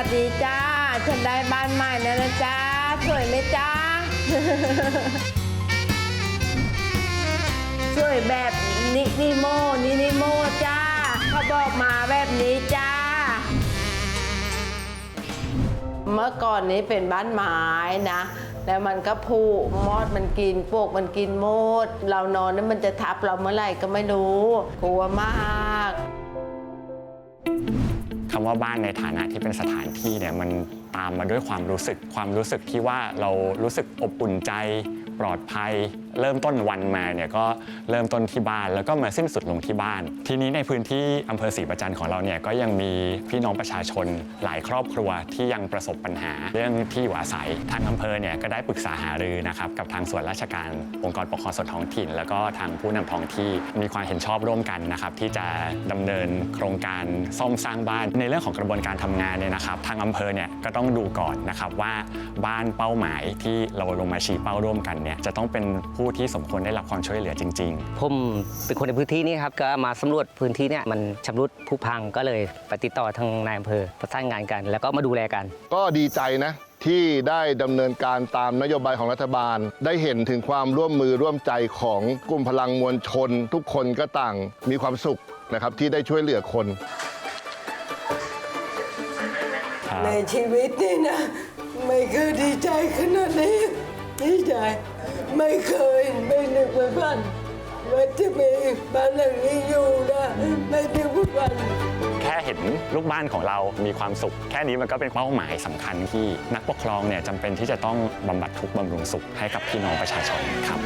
สดีจ้า ฉันได้บ้านใหม่แล้วนะจ้า สวยไหมจ้า สวยแบบนินิโมนินิโมจ้า เขาบอกมาแบบนี้จ้า เมื่อก่อนนี้เป็นบ้านไม้นะแล้วมันก็ผุมอดมันกินพวกมันกินมด เรานอนแล้วมันจะทับเราเมื่อไหร่ก็ไม่รู้ กลัวมาก คำว่าบ้านในฐานะที่เป็นสถานที่เนี่ยมันตามมาด้วยความรู้สึกความรู้สึกที่ว่าเรารู้สึกอบอุ่นใจ ปลอดภัย เริ่มต้นวันมาเนี่ยก็เริ่มต้นที่บ้าน แล้วก็มาสิ้นสุดลงที่บ้าน ทีนี้ในพื้นที่อำเภอศรีประจันของเราเนี่ยก็ยังมีพี่น้องประชาชนหลายครอบครัวที่ยังประสบปัญหา เรื่องที่อยู่อาศัยทางอำเภอเนี่ยก็ได้ปรึกษาหารือนะครับกับทางส่วนราชการองค์กรปกครองส่วนท้องถิ่น แล้วก็ทางผู้นำท้องที่มีความเห็นชอบร่วมกันนะครับที่จะดำเนินโครงการซ่อมสร้างบ้านในเรื่องของกระบวนการทำงานเนี่ยนะครับ ทางอำเภอเนี่ยก็ต้องดูก่อนนะครับว่าบ้านเป้าหมายที่เราลงมาชี้เป้าร่วมกันเนี่ยจะต้องเป็นผู้ที่สมควรได้รับความช่วยเหลือจริง ๆ ผมเป็นคนในพื้นที่นี่ครับก็มาสำรวจพื้นที่เนี่ยมันชำรุดผุพังก็เลยไปติดต่อทางนายอำเภอประสานงานกัน แล้วก็มาดูแลกัน ก็ดีใจนะที่ได้ดำเนินการตามนโยบายของรัฐบาล ได้เห็นถึงความร่วมมือร่วมใจของกลุ่มพลังมวลชน ทุกคนก็ต่างมีความสุขนะครับที่ได้ช่วยเหลือคนในชีวิตนี่นะ ไม่เคยดีใจขนาดนี้ดีใจ ไม่เคยไม่นึกไม่ฝันว่าจะมีบ้านหลังนี้อยู่นะไม่นึกไม่ฝันแค่เห็นลูกบ้านของเรามีความสุข แค่นี้มันก็เป็นเป้าหมายสำคัญที่นักปกครองเนี่ยจำเป็นที่จะต้องบำบัดทุกข์บำรุงสุขให้กับพี่น้องประชาชนครับ